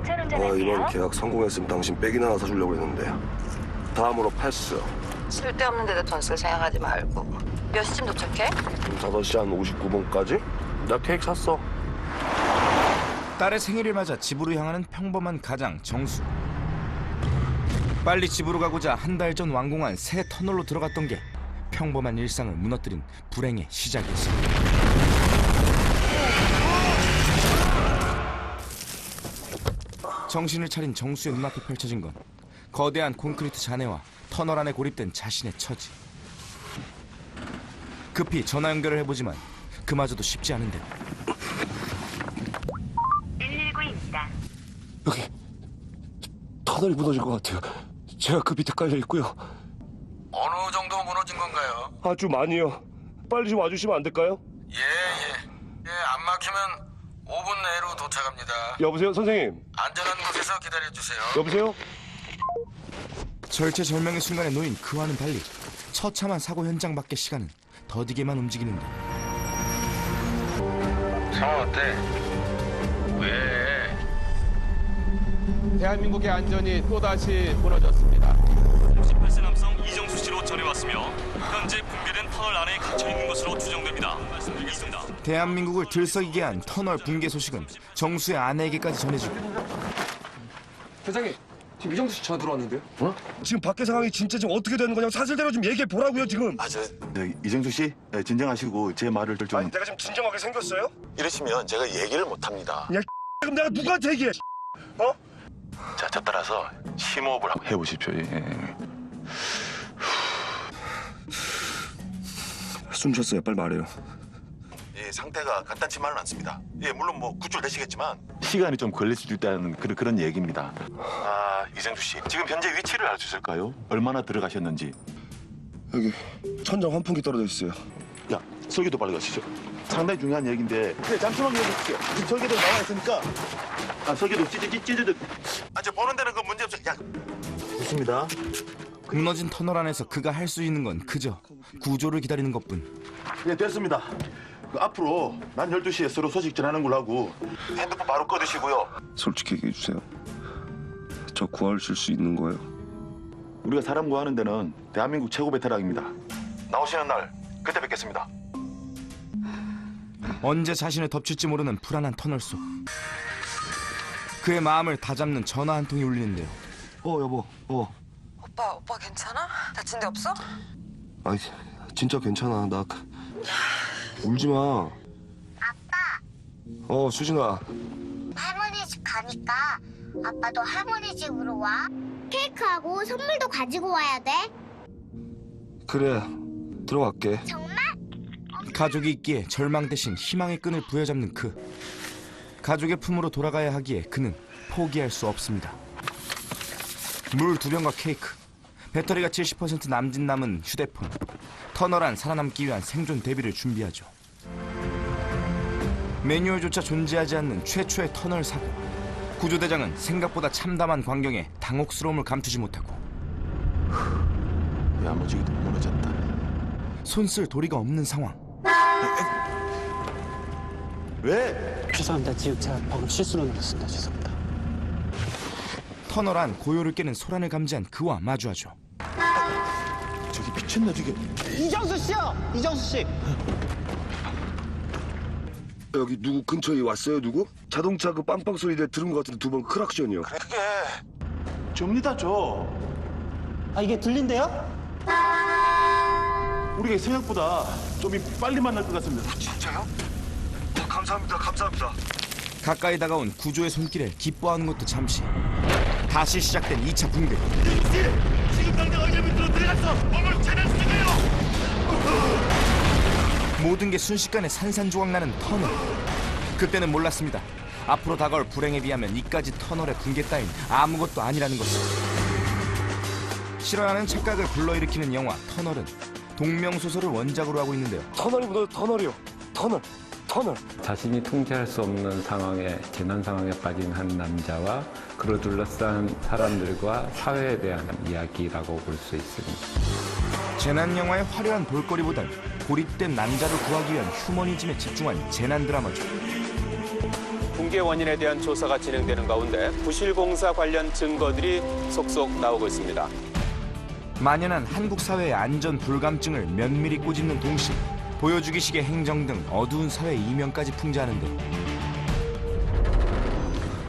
안전운전하세요. 어, 이번 계약 성공했으면 당신 백이나 하나 사주려고 했는데 다음으로 패스 쓸데없는데도 돈쓸 생각하지 말고 몇 시쯤 도착해? 5시 한 59분까지? 나 케이크 샀어 딸의 생일을 맞아 집으로 향하는 평범한 가장 정수. 빨리 집으로 가고자 한 달 전 완공한 새 터널로 들어갔던 게 평범한 일상을 무너뜨린 불행의 시작이었습니다. 정신을 차린 정수의 눈앞에 펼쳐진 건 거대한 콘크리트 잔해와 터널 안에 고립된 자신의 처지. 급히 전화 연결을 해보지만 그마저도 쉽지 않은데 119입니다. 여기 터널이 무너진 것 같아요 제가 그 밑에 깔려 있고요 어느 정도 무너진 건가요? 아주 많이요 빨리 좀 와주시면 안 될까요? 예, 예. 예, 안 막히면 5분 내로 도착합니다. 여보세요 선생님 안전한 곳에서 기다려주세요. 여보세요? 절체절명의 순간에 놓인 그와는 달리 처참한 사고 현장 밖의 시간은 더디게만 움직이는데 상황 어때? 왜? 대한민국의 안전이 또다시 무너졌습니다. 58세 남성 이정수 씨로 전해왔으며 현재 붕괴된 터널 안에 갇혀 있는 것으로 추정됩니다. 말씀드리겠습니다. 대한민국을 들썩이게 한 터널 붕괴 소식은 정수의 아내에게까지 전해지고 회장님 지금 이정수 씨 전화 들어왔는데요? 지금 밖에 상황이 진짜 지금 어떻게 되는 거냐고 사실대로 좀 얘기해 보라고요 지금 아, 저, 저 이정수 씨 네, 진정하시고 제 말을 좀 아니 내가 지금 진정하게 생겼어요? 이러시면 제가 얘기를 못 합니다. 그럼 내가 누구한테 얘기해 어? 자, 저 따라서 심호흡을 한번 해보십시오. 예. 숨 쉬었어요 빨리 말해요 예, 상태가 간단치만은 않습니다. 예, 물론 뭐 구출되시겠지만 시간이 좀 걸릴 수도 있다는 그런 그런 얘기입니다. 아, 이정수 씨, 지금 현재 위치를 알 수 있을까요? 얼마나 들어가셨는지. 여기 천장 환풍기 떨어져 있어요 야, 설계도 빨리 가시죠. 상당히 중요한 얘기인데. 네, 잠시만 기다려주세요. 지금 설계도 나와 있으니까. 아, 설계도 찢어지 찢어져. 아, 저 보는 데는 그 문제 없어요. 야, 좋습니다. 무너진 터널 안에서 그가 할 수 있는 건 그저 구조를 기다리는 것뿐 예, 됐습니다. 그 앞으로 난 12시에 서로 소식 전하는 걸로 하고 핸드폰 바로 꺼두시고요. 솔직히 얘기해 주세요 저 구하실 수 있는 거예요? 우리가 사람 구하는 데는 대한민국 최고 베테랑입니다. 나오시는 날 그때 뵙겠습니다. 언제 자신을 덮칠지 모르는 불안한 터널 속 그의 마음을 다잡는 전화 한 통이 울리는데요 어 여보 어 오빠 오빠 괜찮아? 다친 데 없어? 아니 진짜 괜찮아 나 그- 울지 마 아빠 어 수진아 할머니 집 가니까 아빠도 할머니 집으로 와. 케이크하고 선물도 가지고 와야 돼. 그래 들어갈게 정말? 가족이 있기에 절망 대신 희망의 끈을 부여잡는 그 가족의 품으로 돌아가야 하기에 그는 포기할 수 없습니다 물 두 병과 케이크 배터리가 70% 남짓 남은 휴대폰 터널 안 살아남기 위한 생존 대비를 준비하죠 매뉴얼조차 존재하지 않는 최초의 터널 사고 구조대장은 생각보다 참담한 광경에 당혹스러움을 감추지 못하고 야무지게도 무너졌다. 손쓸 도리가 없는 상황 왜? 죄송합니다. 지금 제가 방금 실수로 눌렀습니다. 죄송합니다. 터널 안 고요를 깨는 소란을 감지한 그와 마주하죠 저기 미쳤나 저게? 이정수 씨요. 이정수 씨. 여기 누구 근처에 왔어요 누구? 자동차 그 빵빵 소리 내가 들은 것 같은데 두 번 크락션이요 그게 접니다 저. 아 이게 들린대요? 우리가 생각보다 좀 빨리 만날 것 같습니다. 진짜요? 어, 감사합니다 감사합니다 가까이 다가온 구조의 손길에 기뻐하는 것도 잠시 다시 시작된 2차 붕괴 당장 얼굴 밑으로 들어갔어. 몸을 있어요. 모든 게 순식간에 산산조각 나는 터널. 그때는 몰랐습니다. 앞으로 다가올 불행에 비하면 이까지 터널의 붕괴 따윈 아무것도 아니라는 것을. 싫어하는 착각을 불러일으키는 영화 터널은 동명소설을 원작으로 하고 있는데요. 터널이 무너져 터널이요. 터널 터널 자신이 통제할 수 없는 상황에 재난 상황에 빠진 한 남자와 그를 둘러싼 사람들과 사회에 대한 이야기라고 볼 수 있습니다. 재난 영화의 화려한 볼거리보단 고립된 남자를 구하기 위한 휴머니즘에 집중한 재난 드라마죠 붕괴 원인에 대한 조사가 진행되는 가운데 부실 공사 관련 증거들이 속속 나오고 있습니다. 만연한 한국 사회의 안전 불감증을 면밀히 꼬집는 동시에 보여주기식의 행정 등 어두운 사회 이면까지 풍자하는데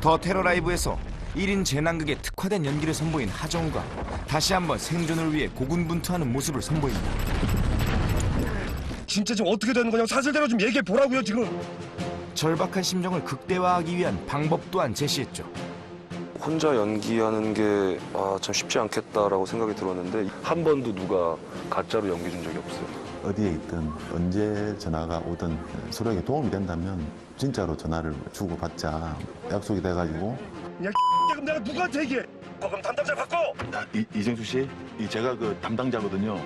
더 테러 라이브에서 1인 재난극에 특화된 연기를 선보인 하정우가 다시 한번 생존을 위해 고군분투하는 모습을 선보입니다. 진짜 지금 어떻게 되는 거냐고 사실대로 좀 얘기해 보라고요 지금. 절박한 심정을 극대화하기 위한 방법 또한 제시했죠. 혼자 연기하는 게 아, 참 쉽지 않겠다라고 생각이 들었는데 한 번도 누가 가짜로 연기 준 적이 없어요. 어디에 있든 언제 전화가 오든 서로에게 도움이 된다면 진짜로 전화를 주고 받자 약속이 돼가지고 그냥 그럼 내가 누구한테 얘기해? 어, 그럼 담당자 바꿔. 이, 이정수 씨, 이 제가 그 담당자거든요.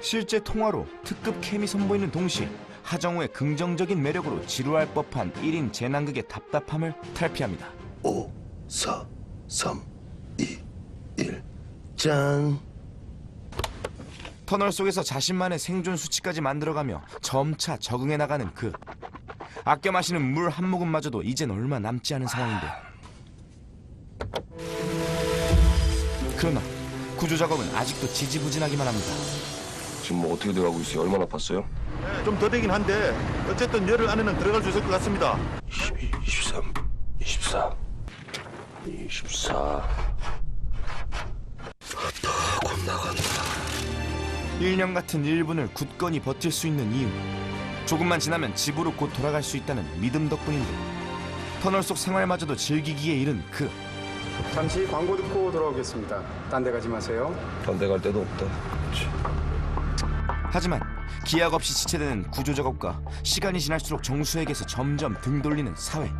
실제 통화로 특급 케미 선보이는 동시에 하정우의 긍정적인 매력으로 지루할 법한 1인 재난극의 답답함을 탈피합니다. 5, 4, 3, 2, 1. 짠. 터널 속에서 자신만의 생존 수치까지 만들어가며 점차 적응해 나가는 그 아껴 마시는 물 한 모금마저도 이젠 얼마 남지 않은 상황인데 그러나 구조 작업은 아직도 지지부진하기만 합니다. 지금 뭐 어떻게 돼가고 있어요? 얼마나 팠어요? 좀 더 되긴 한데 어쨌든 열흘 안에는 들어갈 수 있을 것 같습니다. 22, 23, 24, 24. 1년 같은 1분을 굳건히 버틸 수 있는 이유 조금만 지나면 집으로 곧 돌아갈 수 있다는 믿음 덕분인데 터널 속 생활마저도 즐기기에 이른 그 잠시 광고 듣고 돌아오겠습니다. 딴 데 가지 마세요. 딴 데 갈 데도 없다. 하지만 기약 없이 지체되는 구조 작업과 시간이 지날수록 정수에게서 점점 등 돌리는 사회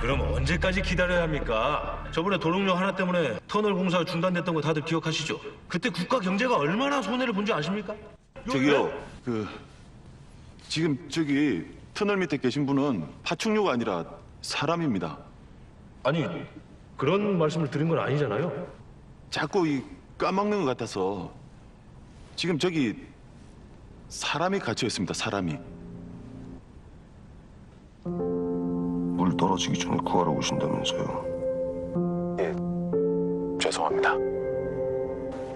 그럼 언제까지 기다려야 합니까? 저번에 도롱뇽 하나 때문에 터널 공사가 중단됐던 거 다들 기억하시죠? 그때 국가 경제가 얼마나 손해를 본 줄 아십니까? 저기요, 그 지금 저기 터널 밑에 계신 분은 파충류가 아니라 사람입니다. 아니 그런 말씀을 드린 건 아니잖아요. 자꾸 이 까먹는 것 같아서 지금 저기 사람이 갇혀 있습니다. 사람이. 물 떨어지기 전에 구하러 오신다면서요. 예, 죄송합니다.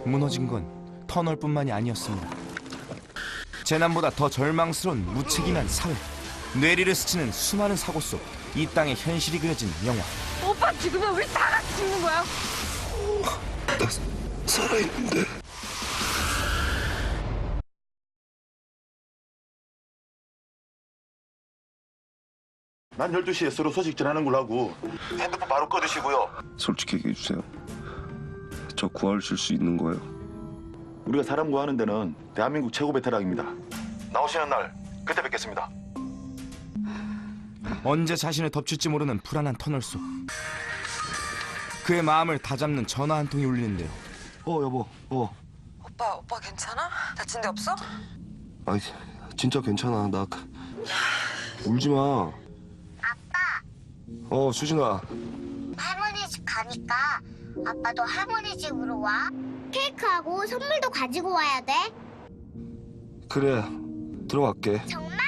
무너진 건 터널뿐만이 아니었습니다. 재난보다 더 절망스러운 무책임한 사회 뇌리를 스치는 수많은 사고 속 이 땅의 현실이 그려진 영화 오빠 죽으면 우리 다 같이 죽는 거야. 살아있는데. 난 12시에 서로 소식 전하는 걸로 하고 핸드폰 바로 꺼주시고요. 솔직히 얘기해 주세요. 저 구하실 수 있는 거예요? 우리가 사람 구하는 데는 대한민국 최고 베테랑입니다. 나오시는 날 그때 뵙겠습니다. 언제 자신을 덮칠지 모르는 불안한 터널 속 그의 마음을 다잡는 전화 한 통이 울리는데요 어 여보. 어. 오빠 오빠 괜찮아? 다친 데 없어? 아니 진짜 괜찮아. 나 그- 울지 마. 아빠, 어 수진아. 할머니 집 가니까 아빠도 할머니 집으로 와. 케이크하고 선물도 가지고 와야 돼. 그래. 들어갈게. 정말?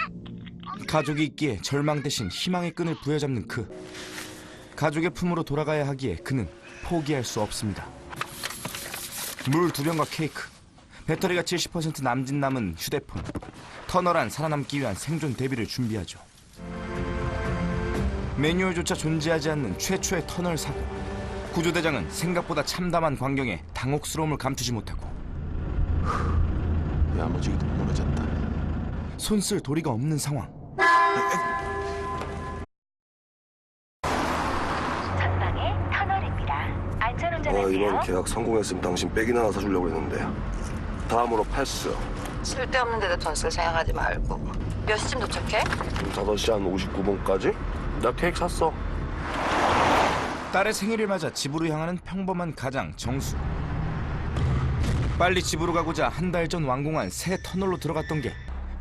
가족이 있기에 절망 대신 희망의 끈을 부여잡는 그 가족의 품으로 돌아가야 하기에 그는 포기할 수 없습니다 물 두 병과 케이크 배터리가 70% 남짓 남은 휴대폰 터널 안 살아남기 위한 생존 대비를 준비하죠 매뉴얼조차 존재하지 않는 최초의 터널 사고 구조대장은 생각보다 참담한 광경에 당혹스러움을 감추지 못하고 야무지게도 무너졌다. 손쓸 도리가 없는 상황 전방에 터널입니다. 아 이번 계약 성공했으면 당신 백이나 하나 사주려고 했는데. 다음으로 패스. 쓸데없는 데다 돈쓸 생각하지 말고. 몇 시쯤 도착해? 5시 한 59분까지? 나 케이크 샀어. 딸의 생일을 맞아 집으로 향하는 평범한 가장 정수. 빨리 집으로 가고자 한 달 전 완공한 새 터널로 들어갔던 게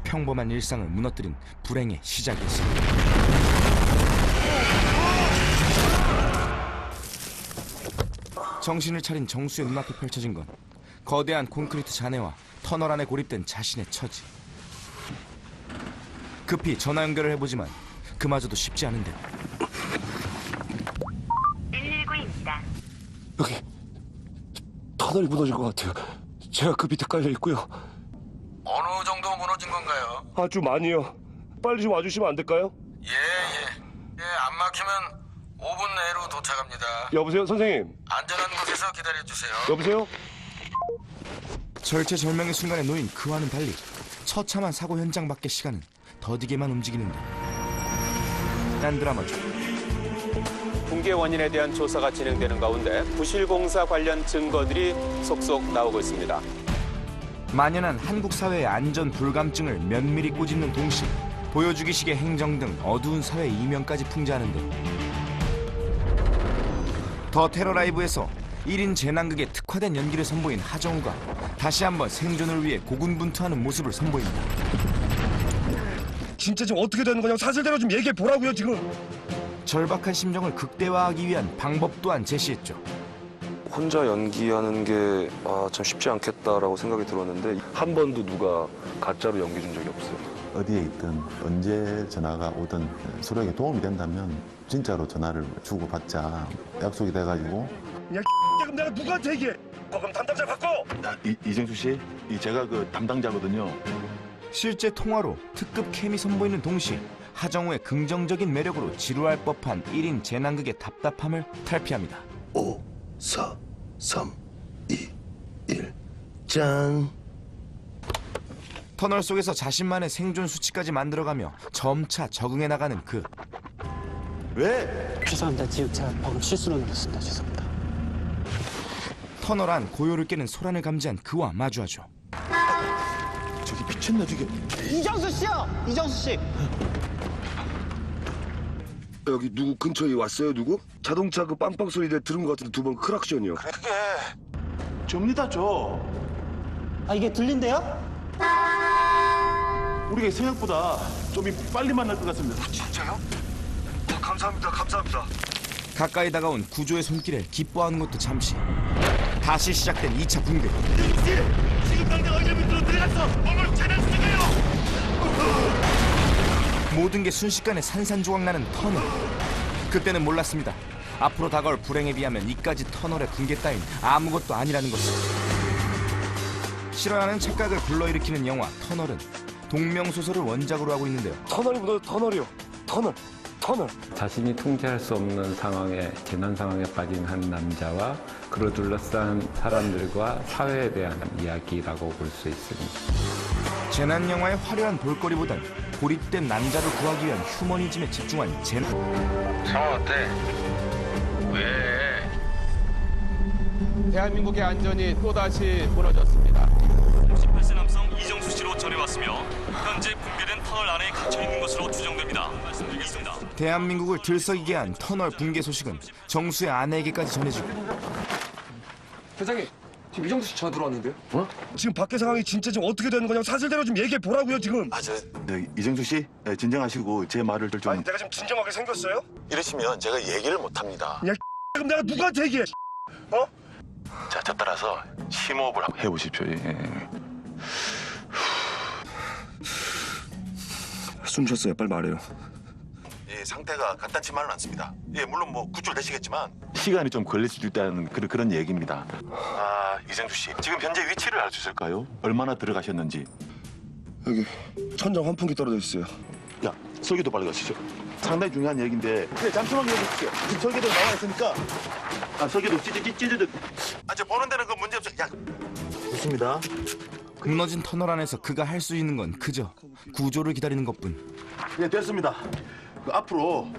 평범한 일상을 무너뜨린 불행의 시작이었습니다. 정신을 차린 정수의 눈앞에 펼쳐진 건 거대한 콘크리트 잔해와 터널 안에 고립된 자신의 처지. 급히 전화 연결을 해보지만 그마저도 쉽지 않은데 터널이 무너질 것 같아요. 제가 그 밑에 깔려 있고요. 어느 정도 무너진 건가요? 아주 많이요. 빨리 좀 와주시면 안 될까요? 예, 예. 예, 안 막히면 5분 내로 도착합니다. 여보세요, 선생님. 안전한 곳에서 기다려주세요. 여보세요? 절체절명의 순간에 놓인 그와는 달리 처참한 사고 현장 밖의 시간은 더디게만 움직이는데 딴 드라마죠. 붕괴 원인에 대한 조사가 진행되는 가운데 부실 공사 관련 증거들이 속속 나오고 있습니다. 만연한 한국 사회의 안전 불감증을 면밀히 꼬집는 동시에 보여주기식의 행정 등 어두운 사회 이면까지 풍자하는데 더 테러 라이브에서 1인 재난극에 특화된 연기를 선보인 하정우가 다시 한번 생존을 위해 고군분투하는 모습을 선보입니다. 진짜 지금 어떻게 되는 거냐고 사실대로 좀 얘기해 보라고요, 지금. 절박한 심정을 극대화하기 위한 방법 또한 제시했죠. 혼자 연기하는 게 아, 참 쉽지 않겠다라고 생각이 들었는데 한 번도 누가 가짜로 연기 준 적이 없어요. 어디에 있든 언제 전화가 오든 서로에게 도움이 된다면 진짜로 전화를 주고 받자 약속이 돼가지고 야, 그럼 내가 누구한테 얘기해? 어, 그럼 담당자 바꿔. 이, 이정수 씨, 이 제가 그 담당자거든요. 실제 통화로 특급 케미 선보이는 동시에 하정우의 긍정적인 매력으로 지루할 법한 1인 재난극의 답답함을 탈피합니다. 5, 4, 3, 2, 1. 짠. 터널 속에서 자신만의 생존 수치까지 만들어가며 점차 적응해 나가는 그 죄송합니다. 지금 제가 방금 실수로 눌렀습니다. 죄송합니다. 터널 안 고요를 깨는 소란을 감지한 그와 마주하죠. 저기 미쳤나 저게? 이정수 씨요. 이정수 씨. 여기 누구 근처에 왔어요, 누구? 자동차 그 빵빵 소리 내가 들은 것 같은데 두 번 크락션이요. 그게 접니다 저. 아 이게 들린대요? 우리가 생각보다 좀 빨리 만날 것 같습니다. 진짜요? 아, 감사합니다, 감사합니다. 가까이 다가온 구조의 손길에 기뻐하는 것도 잠시. 다시 시작된 2차 붕괴. 지금 당장 의자 밑으로 들어갔어. 재난 수행해요. 모든 게 순식간에 산산조각 나는 터널. 그때는 몰랐습니다. 앞으로 다가올 불행에 비하면 이까지 터널의 붕괴 따윈 아무것도 아니라는 것을. 싫어하는 착각을 불러일으키는 영화 터널은 동명소설을 원작으로 하고 있는데요. 터널이 무너 터널이요. 터널, 터널. 자신이 통제할 수 없는 상황에 재난 상황에 빠진 한 남자와 그를 둘러싼 사람들과 사회에 대한 이야기라고 볼 수 있습니다. 재난 영화의 화려한 볼거리보단 고립된 남자를 구하기 위한 휴머니즘에 집중한 재난. 상황 어때? 왜? 대한민국의 안전이 또다시 무너졌습니다. 58세 남성 이정수 씨로 전해왔으며 현재 붕괴된 터널 안에 갇혀 있는 것으로 추정됩니다. 말씀드리겠습니다. 대한민국을 들썩이게 한 터널 붕괴 소식은 정수의 아내에게까지 전해지고 회장님, 지금 이정수 씨 전화 들어왔는데요? 지금 밖에 상황이 진짜 지금 어떻게 되는 거냐고 사실대로 좀 얘기해 보라고요, 지금. 아, 저, 네, 이정수 씨, 네, 진정하시고 제 말을 좀 아니, 내가 지금 진정하게 생겼어요? 이러시면 제가 얘기를 못 합니다. 야, 그럼 내가 누구한테 얘기해? 어? 자, 저 따라서 심호흡을 한번 해보십시오. 예. 숨 쉬었어요. 빨리 말해요. 이 상태가 간단치만은 않습니다. 예, 물론 뭐 구출되시겠지만 시간이 좀 걸릴 수도 있다는 그런 그런 얘기입니다. 아, 이정수 씨, 지금 현재 위치를 알 수 있을까요? 얼마나 들어가셨는지. 여기 천장 환풍기 떨어져 있어요. 야, 설계도 빨리 가시죠. 상당히 중요한 얘기인데. 네, 잠시만 기다려주세요. 지금 설계도 나와 있으니까. 아, 설계도 찌찌찌 찌찌. 아, 저 보는 데는 그 문제 없어. 야, 좋습니다. 무너진 터널 안에서 그가 할 수 있는 건 그저 구조를 기다리는 것뿐. 네, 됐습니다. 그 앞으로